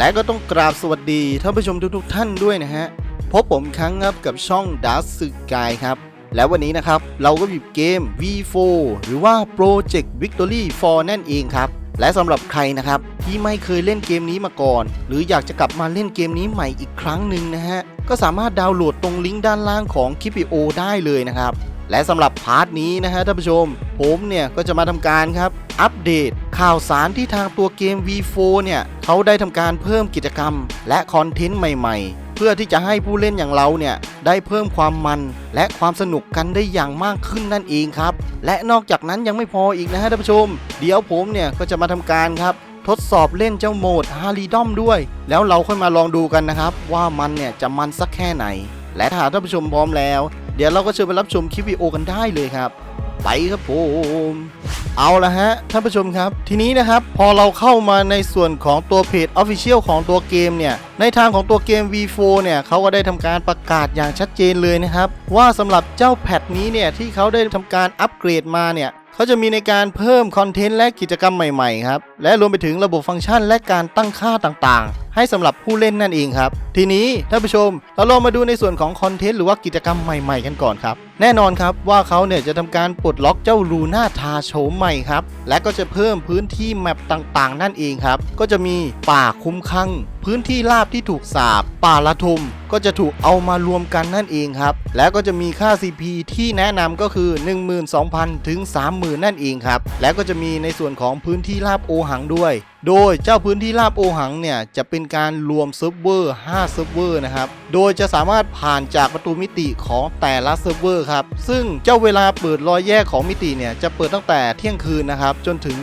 และก็ต้องกราบสวัสดีท่านผู้ชมทุกๆท่านด้วยนะฮะ พบผมครั้งครับกับช่องดัสสึกายครับ แล้ววันนี้นะครับ เราก็หยิบเกม V4 หรือว่า Project Victory 4 นั่นเองครับ และสำหรับใครนะครับ ที่ไม่เคยเล่นเกมนี้มาก่อน หรืออยากจะกลับมาเล่นเกมนี้ใหม่อีกครั้งหนึ่งนะฮะ ก็สามารถดาวน์โหลดตรงลิงก์ด้านล่างของคลิปวิดีโอได้เลยนะครับ และสำหรับพาร์ทนี้นะฮะท่านผู้ชม ผมเนี่ยก็จะมาทำการครับ อัปเดต ข่าวสารที่ทางตัวเกม V4 เนี่ยเขาได้ทำการเพิ่มกิจกรรม และคอนเทนต์ใหม่ๆ เพื่อที่จะให้ผู้เล่นอย่างเราเนี่ยได้เพิ่มความมันและความสนุกกันได้อย่างมากขึ้นนั่นเองครับ และนอกจากนั้นยังไม่พออีกนะฮะท่านผู้ชม เดี๋ยวผมเนี่ยก็จะมาทำการครับทดสอบเล่นเจ้าโหมดฮาริดอมด้วย แล้วเราค่อยมาลองดูกันนะครับ ว่ามันเนี่ยจะมันสักแค่ไหน และถ้าท่านผู้ชมพร้อมแล้ว เดี๋ยวเราก็เชิญไปรับชมคลิปวิดีโอกันได้เลยครับ ไปครับผมเอาละฮะท่านผู้ชมครับ ทีนี้นะครับพอเราเข้ามาในส่วนของตัวเพจ Official ของตัวเกมเนี่ยในทางของตัวเกม V4 เนี่ยเขาก็ได้ทำการประกาศอย่างชัดเจนเลยนะครับ ว่าสำหรับเจ้าแพทนี้เนี่ยที่เขาได้ทำการอัปเกรดมาเนี่ยเขาจะมีในการเพิ่มคอนเทนต์และกิจกรรมใหม่ๆครับและรวมไปถึงระบบฟังก์ชันและการตั้งค่าต่างๆ ให้สำหรับผู้เล่นนั่นเองครับ ทีนี้ท่านผู้ชมเราลองมาดูในส่วนของคอนเทนต์หรือว่ากิจกรรมใหม่ๆกันก่อนครับ แน่นอนครับว่าเขาเนี่ยจะทำการปลดล็อกเจ้าลูน่าทาโฉมใหม่ครับ และก็จะเพิ่มพื้นที่แมปต่างๆ นั่นเองครับ ก็จะมีป่าคุ้มคั่งพื้นที่ราบที่ถูกสาบ ป่าละทุม ก็จะถูกเอามารวมกันนั่นเองครับ แล้วก็จะมีค่า CP ที่แนะนำก็คือ 12,000 ถึง 30,000 นั่นเองครับ แล้วก็จะมีในส่วนของพื้นที่ราบโอหังด้วย โดยเจ้าพื้นที่ราบโอหังเนี่ยจะเป็นการรวมเซิร์ฟเวอร์ 5 เซิร์ฟเวอร์นะครับ โดยจะสามารถผ่านจากประตูมิติของแต่ละเซิร์ฟเวอร์ครับ ซึ่งเจ้าเวลาเปิดรอยแยกของมิติเนี่ยจะเปิดตั้งแต่เที่ยงคืนนะครับ จนถึง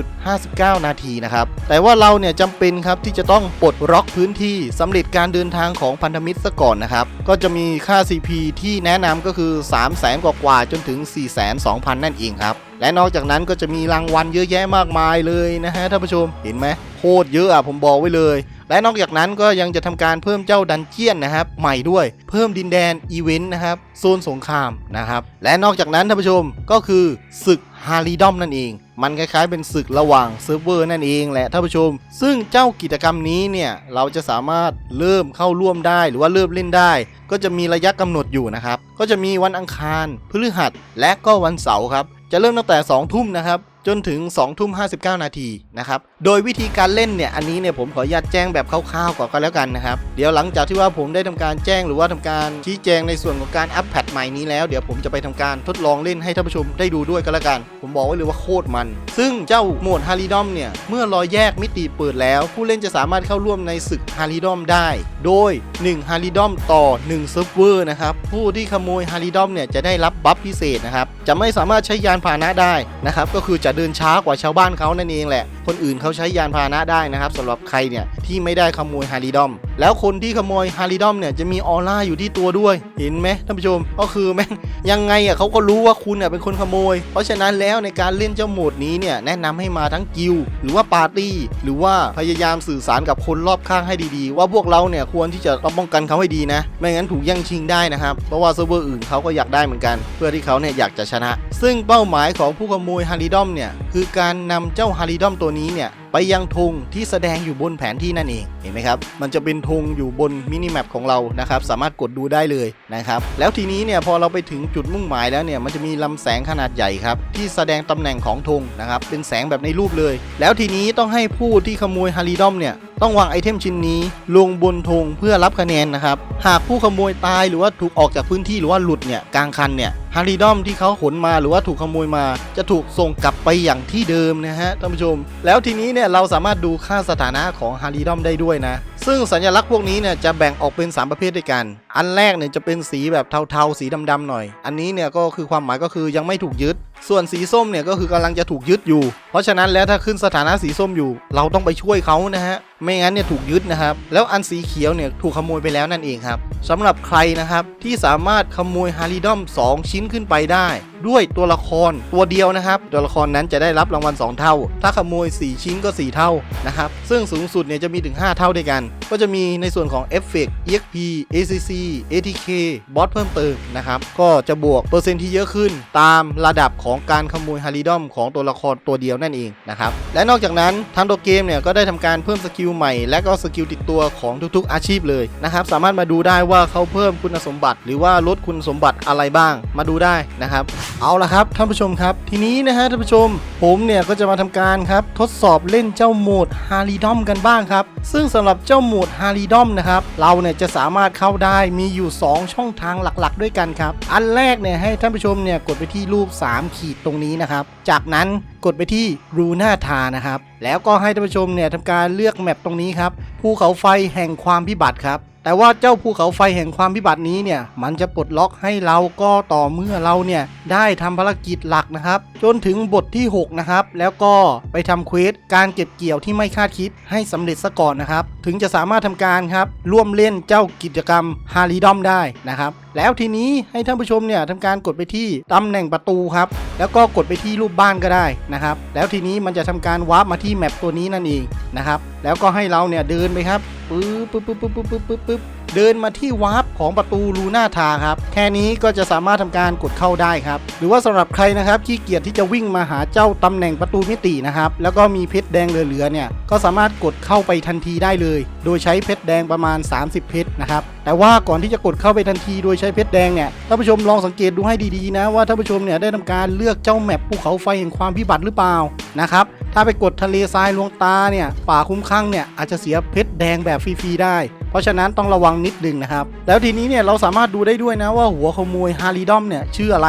23.59 นาทีนะครับ แต่ว่าเราเนี่ยจำเป็นครับที่จะต้องปลดล็อกพื้นที่สำเร็จการเดินทางของพันธมิตรซะก่อนนะครับ ก็จะมีค่า CP ที่แนะนำก็คือ 3 0 0 0 0 0กว่าๆจนถึง 4 2 0 0 0 นั่นเองครับ และนอกจากนั้นก็จะมีรางวัลเยอะแยะมากมายเลยนะฮะท่านผู้ชมเห็นไหมโคตรเยอะอะผมบอกไว้เลย และนอกจากนั้นก็ยังจะทำการเพิ่มเจ้าดันเจียนนะครับใหม่ด้วยเพิ่มดินแดนอีเวนต์นะครับโซนสงครามนะครับและนอกจากนั้นท่านผู้ชมก็คือศึกฮาริดอมนั่นเองมันคล้ายๆเป็นศึกระหว่างเซิร์ฟเวอร์นั่นเองแหละท่านผู้ชม ซึ่งเจ้ากิจกรรมนี้เนี่ยเราจะสามารถเริ่มเข้าร่วมได้หรือว่าเริ่มเล่นได้ ก็จะมีระยะกำหนดอยู่นะครับ ก็จะมีวันอังคาร พฤหัส และก็วันเสาร์ครับ จะเริ่มตั้งแต่ 2 ทุ่มนะครับ จนถึง 2 ทุ่ม 59 นาทีนะครับโดยวิธีการเล่นเนี่ยอันนี้เนี่ยผมขออนุญาตแจ้งแบบคร่าวๆก่อนก็แล้วกันนะครับ เดี๋ยวหลังจากที่ว่าผมได้ทำการแจ้งหรือว่าทำการชี้แจงในส่วนของการอัปแพทใหม่นี้แล้ว เดี๋ยวผมจะไปทำการทดลองเล่นให้ท่านผู้ชมได้ดูด้วยก็แล้วกัน ผมบอกไว้เลยว่าโคตรมัน ซึ่งเจ้าโหมดฮาริดอมเนี่ยเมื่อรอยแยกมิติเปิดแล้ว ผู้เล่นจะสามารถเข้าร่วมในศึกฮาริดอมได้ โดย1ฮาริดอมต่อ1เซิร์ฟเวอร์นะครับผู้ที่ขโมยฮาริดอมเนี่ยจะได้รับบัฟพิเศษนะครับจะไม่สามารถใช้ยานพาหนะได้นะครับก็คือจะเดินช้ากว่าชาวบ้านเขานั่นเองแหละคนอื่นเขาาใช้ยานพาหนะได้นะครับสำหรับใครเนี่ยที่ไม่ได้ขโมยฮาริดอม แล้วคนที่ขโมยฮาริดอมเนี่ยจะมีออร่าอยู่ที่ตัวด้วย เห็นไหมท่านผู้ชมก็คือแม่งยังไงอะเขาก็รู้ว่าคุณเนี่ยเป็นคนขโมย เพราะฉะนั้นแล้วในการเล่นเจ้าโหมดนี้เนี่ยแนะนำให้มาทั้งกิลหรือว่าปาร์ตี้ หรือว่าพยายามสื่อสารกับคนรอบข้างให้ดีๆ ว่าพวกเราเนี่ยควรที่จะป้องกันเขาให้ดีนะ ไม่งั้นถูกแย่งชิงได้นะครับเพราะว่าเซิร์ฟเวอร์อื่นเขาก็อยากได้เหมือนกัน เพื่อที่เขาเนี่ยอยากจะชนะ ซึ่งเป้าหมายของผู้ขโมยฮาริดอมเนี่ยคือการนำเจ้าฮาริดอมตัวนี้เนี่ยไปยังธงที่แสดงอยู่บนแผนที่นั่นเองเห็นไหมครับ มันจะเป็นธงอยู่บนมินิแมปของเรานะครับสามารถกดดูได้เลยนะครับแล้วทีนี้เนี่ยพอเราไปถึงจุดมุ่งหมายแล้วเนี่ยมันจะมีลำแสงขนาดใหญ่ครับที่แสดงตำแหน่งของธงนะครับเป็นแสงแบบในรูปเลย แล้วทีนี้ต้องให้ผู้ที่ขโมยฮาริดอมเนี่ย ต้องวางไอเทมชิ้นนี้ลงบนธงเพื่อรับคะแนนนะครับ หากผู้ขโมยตายหรือว่าถูกออกจากพื้นที่หรือว่าหลุดเนี่ยกลางคันเนี่ยฮาริดอมที่เขาขนมาหรือว่าถูกขโมยมา จะถูกส่งกลับไปอย่างที่เดิมนะฮะท่านผู้ชม แล้วทีนี้เนี่ยเราสามารถดูค่าสถานะของฮาริดอมได้ด้วยนะ ซึ่งสัญลักษณ์พวกนี้เนี่ยจะแบ่งออกเป็น 3 ประเภทด้วยกัน อันแรกเนี่ยจะเป็นสีแบบเทาๆ สีดำๆหน่อย อันนี้เนี่ยก็คือความหมายก็คือยังไม่ถูกยึด ส่วนสีส้มเนี่ยก็คือกำลังจะถูกยึดอยู่ เพราะฉะนั้นแล้วถ้าขึ้นสถานะสีส้มอยู่ เราต้องไปช่วยเขานะฮะ ไม่งั้นเนี่ยถูกยึดนะครับ แล้วอันสีเขียวเนี่ยถูกขโมยไปแล้วนั่นเองครับสำหรับใครนะครับที่สามารถขโมยฮาริดอม 2 ชิ้นขึ้นไปได้ด้วยตัวละครตัวเดียวนะครับ ตัวละครนั้นจะได้รับรางวัล 2 เท่า ถ้าขโมย 4 ชิ้นก็ 4 เท่านะครับ ซึ่งสูงสุดเนี่ยจะมีถึง 5 เท่าด้วยกัน ก็จะมีในส่วนของ e f f e c t EXP ACC ATK บอสเพิ่มเติมนะครับ ก็จะบวกเปอร์เซ็นต์ที่เยอะขึ้น ตามระดับของการขโมยฮาริดอมของตัวละครตัวเดียวนั่นเองนะครับ และนอกจากนั้นทางตัวเกมเนี่ยก็ได้ทำการเพิ่มสกิลใหม่ และก็สกิลติดตัวของทุกๆ อาชีพเลยนะครับ สามารถมาดูได้ว่าเขาเพิ่มคุณสมบัติ หรือว่าลดคุณสมบัติอะไรบ้าง มาดูได้นะครับเอาละครับท่านผู้ชมครับ ทีนี้นะฮะท่านผู้ชม ผมเนี่ยก็จะมาทำการครับทดสอบเล่นเจ้าโหมดฮาริดอมกันบ้างครับ ซึ่งสำหรับเจ้าโหมดฮาริดอมนะครับเราเนี่ยจะสามารถเข้าได้มีอยู่ 2 ช่องทางหลักๆ ด้วยกันครับ อันแรกเนี่ยให้ท่านผู้ชมเนี่ยกดไปที่รูป 3 ขีดตรงนี้นะครับ จากนั้นกดไปที่รูหน้าทานะครับแล้วก็ให้ท่านผู้ชมเนี่ยทำการเลือกแมปตรงนี้ครับภูเขาไฟแห่งความพิบัติครับ แต่ว่าเจ้าภูเขาไฟแห่งความพิบัตินี้เนี่ยมันจะปลดล็อกให้เราก็ต่อเมื่อเราเนี่ยได้ทำภารกิจหลักนะครับ จนถึงบทที่ 6 นะครับ แล้วก็ไปทำเควสการเก็บเกี่ยวที่ไม่คาดคิดให้สำเร็จซะก่อนนะครับ ถึงจะสามารถทำการครับร่วมเล่นเจ้ากิจกรรมฮาริดอมได้นะครับ แล้วทีนี้ให้ท่านผู้ชมเนี่ยทำการกดไปที่ตำแหน่งประตูครับแล้วก็กดไปที่รูปบ้านก็ได้นะครับ แล้วทีนี้มันจะทำการวาร์ปมาที่แมปตัวนี้นั่นเองนะครับ แล้วก็ให้เราเนี่ยเดินไปครับ ปึ๊บปึ๊บปึ๊บปึ๊บปึ๊บปึ๊บปึ๊บเดินมาที่วาร์ปของประตูลูน่าทาครับ แค่นี้ก็จะสามารถทำการกดเข้าได้ครับ หรือว่าสำหรับใครนะครับขี้เกียจที่จะวิ่งมาหาเจ้าตำแหน่งประตูมิตินะครับ แล้วก็มีเพชรแดงเหลือๆเนี่ย ก็สามารถกดเข้าไปทันทีได้เลย โดยใช้เพชรแดงประมาณ 30 เพชรนะครับ แต่ว่าก่อนที่จะกดเข้าไปทันทีโดยใช้เพชรแดงเนี่ย ท่านผู้ชมลองสังเกตดูให้ดีๆนะว่าท่านผู้ชมเนี่ยได้ทำการเลือกเจ้าแมปภูเขาไฟแห่งความพิบัติหรือเปล่านะครับ ถ้าไปกดทะเลทรายลวงตาเนี่ย ป่าคุ้มข้างเนี่ยอาจจะเสียเพชรแดงแบบฟรีๆได้ เพราะฉะนั้นต้องระวังนิดนึงนะครับ แล้วทีนี้เนี่ยเราสามารถดูได้ด้วยนะว่าหัวขโมยฮาริดอมเนี่ยชื่ออะไร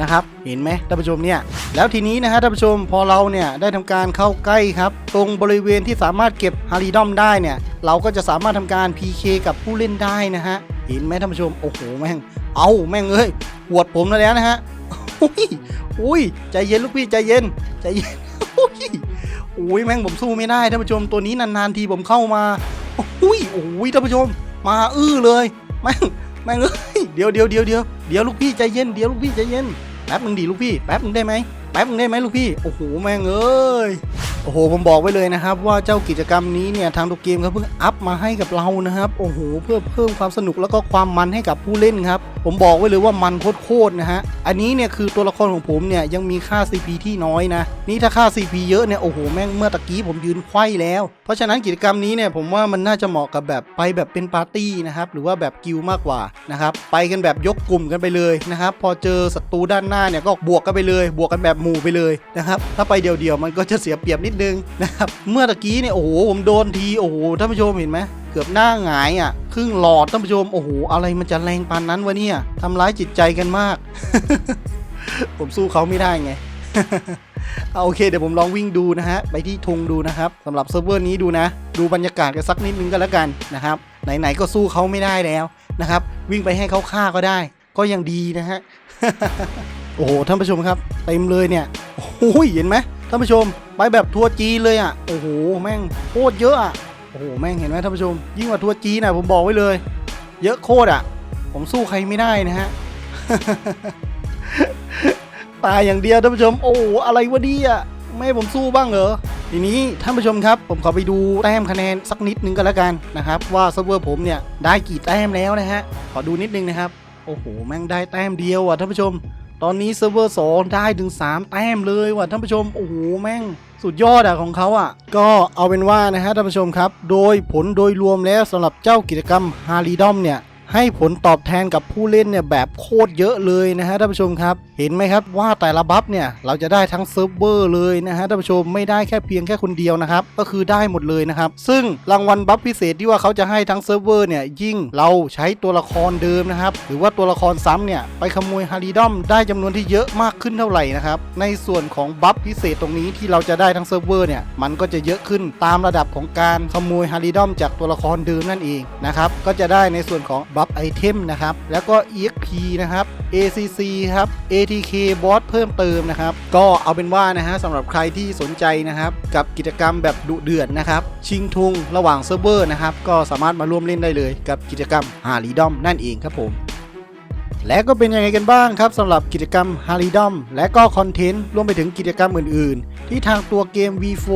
นะครับ เห็นไหมท่านผู้ชมเนี่ย แล้วทีนี้นะฮะท่านผู้ชมพอเราเนี่ยได้ทำการเข้าใกล้ครับ ตรงบริเวณที่สามารถเก็บฮาริดอมได้เนี่ย เราก็จะสามารถทำการ PK กับผู้เล่นได้นะฮะ เห็นไหมท่านผู้ชม โอ้โหแม่ง เอาแม่งเอ้ยหวดผมแล้วนะฮะ อุ้ยอุ้ยใจเย็นลูกพี่ใจเย็นใจเย็น อุ้ยอุ้ยแม่งผมสู้ไม่ได้ท่านผู้ชมตัวนี้นานๆทีผมเข้ามาอุ้ยโอ้ยท่านผู้ชม มาอื้อเลยแม่งแม่งเอ้ยเดี๋ยวเดี๋ยวเดี๋ยวเดี๋ยวเดี๋ยวลูกพี่ใจเย็นเดี๋ยวลูกพี่ใจเย็นแป๊บนึงดีลูกพี่แป๊บนึงได้ไหมแป๊บนึงได้ไหมลูกพี่โอ้โหแม่งเอ้ย อ้โหผมบอกไว้เลยนะครับ ว่าเจ้ากิจกรรมนี้เนี่ยทางตัวเกมเขาเพิ่งอัพมาให้กับเรานะครับโอ้โหเพื่อเพิ่มความสนุกแล้วก็ความมันให้กับผู้เล่นครับ ผมบอกไว้เลยว่ามันโคตรนะฮะอันนี้เนี่ยคือตัวละครของผมเนี่ยยังมีค่า CP ที่น้อยนะนี่ถ้าค่า CP เยอะเนี่ยโอ้โหแม่งเมื่อตะกี้ผมยืนไขว้แล้ว เพราะฉะนั้นกิจกรรมนี้เนี่ยผมว่ามันน่าจะเหมาะกับแบบไปแบบเป็นปาร์ตี้นะครับหรือว่าแบบกิลมากกว่านะครับไปกันแบบยกกลุ่มกันไปเลยนะครับพอเจอศัตรูด้านหน้าเนี่ยก็บวกกันไปเลย บวกกันแบบหมู่ไปเลยนะครับถ้าไปเดียวๆมันก็จะเสียเปรียบนิดนึงนะครับ เมื่อตะกี้เนี่ยโอ้โหผมโดนทีโอ้โหท่านผู้ชมเห็นไหมเกือบหน้าหงายอะครึ่งหลอดท่านผู้ชมโอ้โหอะไรมันจะแรงปานนั้นวะเนี่ยทำร้ายจิตใจกันมาก ผมสู้เขาไม่ได้ไงเอาโอเคเดี๋ยวผมลองวิ่งดูนะฮะ ไปที่ธงดูนะครับสำหรับเซิร์ฟเวอร์นี้ดูนะ ดูบรรยากาศกันสักนิดนึงก็แล้วกันนะครับ ไหนๆก็สู้เขาไม่ได้แล้วนะครับ วิ่งไปให้เขาฆ่าก็ได้ ก็ยังดีนะฮะ โอ้โหท่านผู้ชมครับ เต็มเลยเนี่ย โอ้โหเห็นไหม ท่านผู้ชมไปแบบทัวร์จีนเลยอะโอ้โหแม่งโคตรเยอะอะโอ้โหแม่งเห็นไหมท่านผู้ชม ยิ่งกว่าทัวร์จีนะผมบอกไว้เลย เยอะโคตรอะ ผมสู้ใครไม่ได้นะฮะตายอย่างเดียวท่านผู้ชม โอ้โหอะไรวะเนี่ยไม่ให้ผมสู้บ้างเหรอทีนี้ท่านผู้ชมครับ ผมขอไปดูแต้มคะแนนสักนิดนึงก็แล้วกันนะครับ ว่าเซิร์ฟเวอร์ผมเนี่ยได้กี่แต้มแล้วนะฮะขอดูนิดนึงนะครับโอ้โหแม่งได้แต้มเดียวอะท่านผู้ชม ตอนนี้เซิร์ฟเวอร์สองได้ถึง 3 แต้มเลยว่ะท่านผู้ชม โอ้โห แม่งสุดยอดอะของเขาอะก็เอาเป็นว่านะฮะท่านผู้ชมครับ โดยผลโดยรวมแล้วสำหรับเจ้ากิจกรรมฮาริดอมเนี่ย ให้ผลตอบแทนกับผู้เล่นเนี่ยแบบโคตรเยอะเลยนะฮะท่านผู้ชมครับ เห็นไหมครับว่าแต่ละบัฟเนี่ยเราจะได้ทั้งเซิร์ฟเวอร์เลยนะฮะท่านผู้ชมไม่ได้แค่เพียงแค่คนเดียวนะครับก็คือได้หมดเลยนะครับซึ่งรางวัลบัฟพิเศษที่ว่าเขาจะให้ทั้งเซิร์ฟเวอร์เนี่ยยิ่งเราใช้ตัวละครเดิมนะครับหรือว่าตัวละครซ้ำเนี่ยไปขโมยฮาริดอมได้จำนวนที่เยอะมากขึ้นเท่าไหร่นะครับในส่วนของบัฟพิเศษตรงนี้ที่เราจะได้ทั้งเซิร์ฟเวอร์เนี่ยมันก็จะเยอะขึ้นตามระดับของการขโมยฮาริดอมจากตัวละครเดิมนั่นเองนะครับก็จะได้ในส่วนของบฟไอเทมนะครับ แล้วก็ EXP นะครับ ACC ครับ ATK บอสเพิ่มเติมนะครับ ก็เอาเป็นว่านะฮะสำหรับใครที่สนใจนะครับ กับกิจกรรมแบบดุเดือดนะครับ ชิงทุงระหว่างเซิร์ฟเวอร์นะครับ ก็สามารถมาร่วมเล่นได้เลย กับกิจกรรมฮาริดอมนั่นเองครับผมและก็เป็นยังไงกันบ้างครับสำหรับกิจกรรม h a r i d o m และก็คอนเทนต์รวมไปถึงกิจกรรมอื่นๆ ที่ทางตัวเกม V4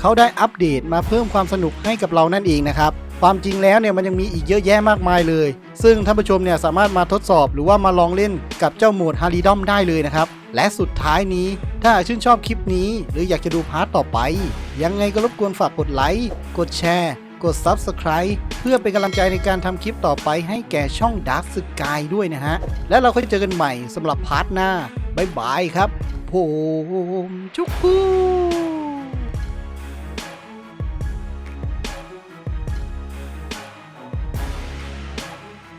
เขาได้อัปเดตมาเพิ่มความสนุกให้กับเรานั่นเองนะครับ ความจริงแล้วเนี่ยมันยังมีอีกเยอะแยะมากมายเลย ซึ่งท่านผู้ชมเนี่ยสามารถมาทดสอบหรือว่ามาลองเล่นกับเจ้าโหมด h a r i d o m ได้เลยนะครับ และสุดท้ายนี้ถ้าชื่นชอบคลิปนี้ หรืออยากจะดูพาร์ทต่อไป ยังไงก็รบกวนฝากกดไลค์ กดแชร์ กด Subscribe เพื่อเป็นกำลังใจในการทำคลิปต่อไปให้แก่ช่อง Dark Sky ด้วยนะฮะ แล้วเราก็จะเจอกันใหม่สำหรับพาร์ทหน้าบ๊ายบายครับ ผม ชุกคู